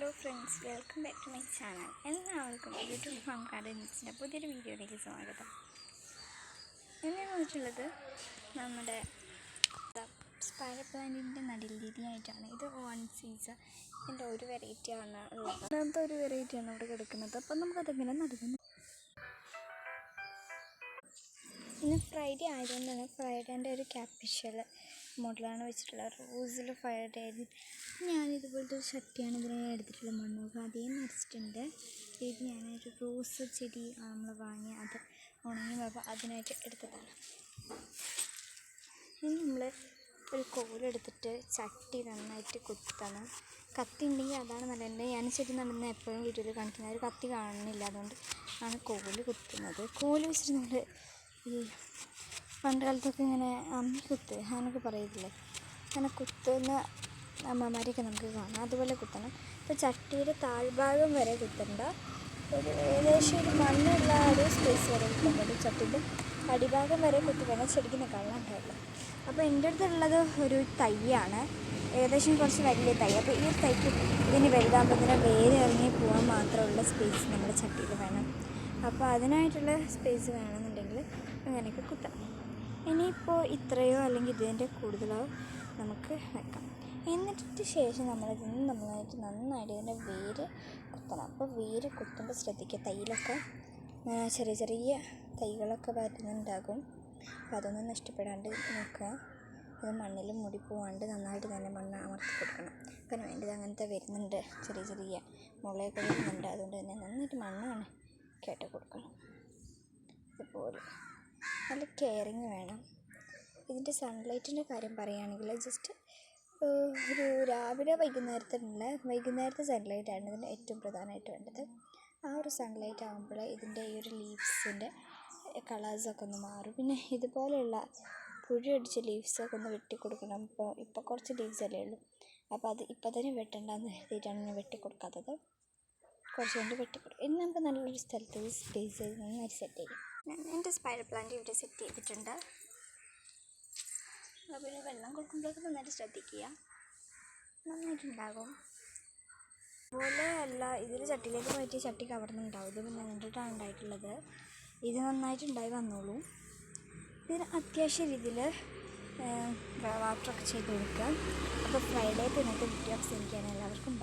Hello friends welcome back to my channel എല്ലാവർക്കും YouTube farm ഗാർഡൻസിന്റെ പുതിയൊരു വീഡിയോയിലേക്ക് സ്വാഗതം. എന്നെ വന്നിട്ടുള്ളത് നമ്മുടെ സ്പൈഡർ പ്ലാന്റിന്റെ നടിൽ രീതിയായിട്ടാണ്. ഇത് വൺ സീസൺ ഇതിന്റെ ഒരു വെറൈറ്റിയാണ് ഉള്ളത്. ഒരു വെറൈറ്റിയാണ് ഇവിടെ കിടക്കുന്നത്. അപ്പം നമുക്കതെങ്ങനെ നടുന്നത് ഇന്ന് ഫ്രൈഡേ ആയതുകൊണ്ട് തന്നെ ഫ്രൈഡേന്റെ ഒരു ക്യാപിഷ്യൽ മോഡലാണ് വെച്ചിട്ടുള്ളത്. റോസിൽ ഫ്രൈഡേ ഞാൻ ഇതുപോലത്തെ ഒരു ഷർട്ടിയാണ് ഇതിനെ എടുത്തിട്ടുള്ളത്. മണ്ണൊക്കെ അതേന്ന് വെച്ചിട്ടുണ്ട് ഇത് ഞാനൊരു റോസ് ചെടി നമ്മൾ വാങ്ങി അത് ഉണങ്ങി അപ്പോൾ അതിനായിട്ട് എടുത്തതാണ്. ഇനി നമ്മൾ ഒരു കോലെടുത്തിട്ട് ചട്ടി നന്നായിട്ട് കുത്തണം. കത്തി ഉണ്ടെങ്കിൽ അതാണ് നല്ലത്. ഞാൻ ചെടി നടന്ന എപ്പോഴും വീഡിയോയിൽ കാണിക്കുന്നത് ഒരു കത്തി കാണുന്നില്ല. അതുകൊണ്ട് ആണ് കോൽ കുത്തുന്നത്. കോൽ വെച്ചിട്ട് നമ്മൾ ഈ പണ്ട് കാലത്തൊക്കെ ഇങ്ങനെ അമ്മിക്കുത്ത് കുത്ത് അങ്ങനെയൊക്കെ പറയത്തില്ലേ? അങ്ങനെ കുത്തുന്ന അമ്മമാരെയൊക്കെ നമുക്ക് കാണാം. അതുപോലെ കുത്തണം. ഇപ്പോൾ ചട്ടിയുടെ താഴ്ഭാഗം വരെ കുത്തണ്ട. ഒരു ഏകദേശം ഒരു മണ്ണുള്ള ഒരു സ്പേസ് വരെ കുത്തുന്നുണ്ട് ചട്ടിന്റെ അടിഭാഗം വരെ കുത്തി വേണം ചെടിക്കുന്ന നിൽക്കാനുള്ള കഴിയില്ല അപ്പോൾ എന്റെ അടുത്തുള്ളത് ഒരു തൈയാണ്. ഏകദേശം കുറച്ച് വലിയ തൈ. അപ്പോൾ ഈ തൈക്ക് ഇതിന് വലുതാകുമ്പോൾ വേര് ഇറങ്ങി പോകാൻ മാത്രമുള്ള സ്പേസ് നമ്മുടെ ചട്ടിയിൽ വേണം. അപ്പോൾ അതിനായിട്ടുള്ള സ്പേസ് വേണമെന്നുണ്ടെങ്കിൽ അങ്ങനെയൊക്കെ കുത്താം. ഇനിയിപ്പോൾ ഇത്രയോ അല്ലെങ്കിൽ ഇതിന്റെ കൂടുതലോ നമുക്ക് വെക്കാം. എന്നിട്ട് ശേഷം നമ്മളിതിന് നന്നായിട്ട് നന്നായിട്ട് ഇതിന്റെ വേര് കുത്തണം. അപ്പോൾ വേര് കുത്തുമ്പോൾ ശ്രദ്ധിക്കുക തൈയിലൊക്കെ ചെറിയ ചെറിയ തൈകളൊക്കെ വരുന്നുണ്ടാകും. അപ്പോൾ അതൊന്നും നഷ്ടപ്പെടാണ്ട് നോക്കുക. അത് മണ്ണിൽ മുടി പോവാണ്ട് നന്നായിട്ട് തന്നെ മണ്ണ് അമർത്തി കൊടുക്കണം. കാരണം വേണ്ടത് അങ്ങനത്തെ വരുന്നുണ്ട്. ചെറിയ ചെറിയ മുളയൊക്കെ വരുന്നുണ്ട്. അതുകൊണ്ട് തന്നെ നന്നായിട്ട് മണ്ണാണ് കേട്ട് കൊടുക്കണം. ഇതുപോലെ. നല്ല കെയറിങ് വേണം. ഇതിന്റെ സൺലൈറ്റിന്റെ കാര്യം പറയുകയാണെങ്കിൽ ജസ്റ്റ് ഒരു രാവിലെ വൈകുന്നേരത്തിനുള്ള വൈകുന്നേരത്തെ സൺലൈറ്റാണ് ഇതിന് ഏറ്റവും പ്രധാനമായിട്ട് വേണ്ടത്. ആ ഒരു സൺലൈറ്റ് ആകുമ്പോൾ ഇതിന്റെ ഈ ഒരു ലീവ്സിന്റെ കളേഴ്സൊക്കെ ഒന്ന് മാറും. പിന്നെ ഇതുപോലെയുള്ള പുഴി അടിച്ച ലീവ്സൊക്കെ ഒന്ന് വെട്ടിക്കൊടുക്കണം. ഇപ്പോൾ ഇപ്പോൾ കുറച്ച് ലീവ്സ് അല്ലേ ഉള്ളൂ. അപ്പോൾ അത് ഇപ്പോൾ തന്നെ വെട്ടണ്ടെന്ന് കരുതിയിട്ടാണ് ഞാൻ വെട്ടിക്കൊടുക്കാത്തത്. കുറച്ച് കൊണ്ട് വെട്ടിക്കൊടുക്കും ഇനി നമുക്ക് നല്ലൊരു സ്ഥലത്ത് സ്പേസ് ചെയ്ത് നന്നായി സെറ്റ് ചെയ്യും. എന്റെ സ്പൈഡർ പ്ലാന്റ് ഇവിടെ സെറ്റ് ചെയ്തിട്ടുണ്ട്. പിന്നെ വെള്ളം കൊടുക്കുമ്പോഴൊക്കെ നന്നായിട്ട് ശ്രദ്ധിക്കുക. നന്നായിട്ടുണ്ടാകും. അതുപോലെ അല്ല ഇതിൽ ചട്ടിയിലേക്ക് പോയിട്ട് ചട്ടി കവർന്നുണ്ടാവും. ഇത് പിന്നെ കണ്ടിട്ടാണ് ഉണ്ടായിട്ടുള്ളത്. ഇത് നന്നായിട്ടുണ്ടായി വന്നോളൂ. ഇതിന് അത്യാവശ്യ രീതിയിൽ വാട്ടറൊക്കെ ചെയ്ത് കൊടുക്കുക. അപ്പോൾ ഫ്രൈഡേ ഇന്നത്തെ വീഡിയോ അവസാനിക്കുകയാണ് എല്ലാവർക്കും.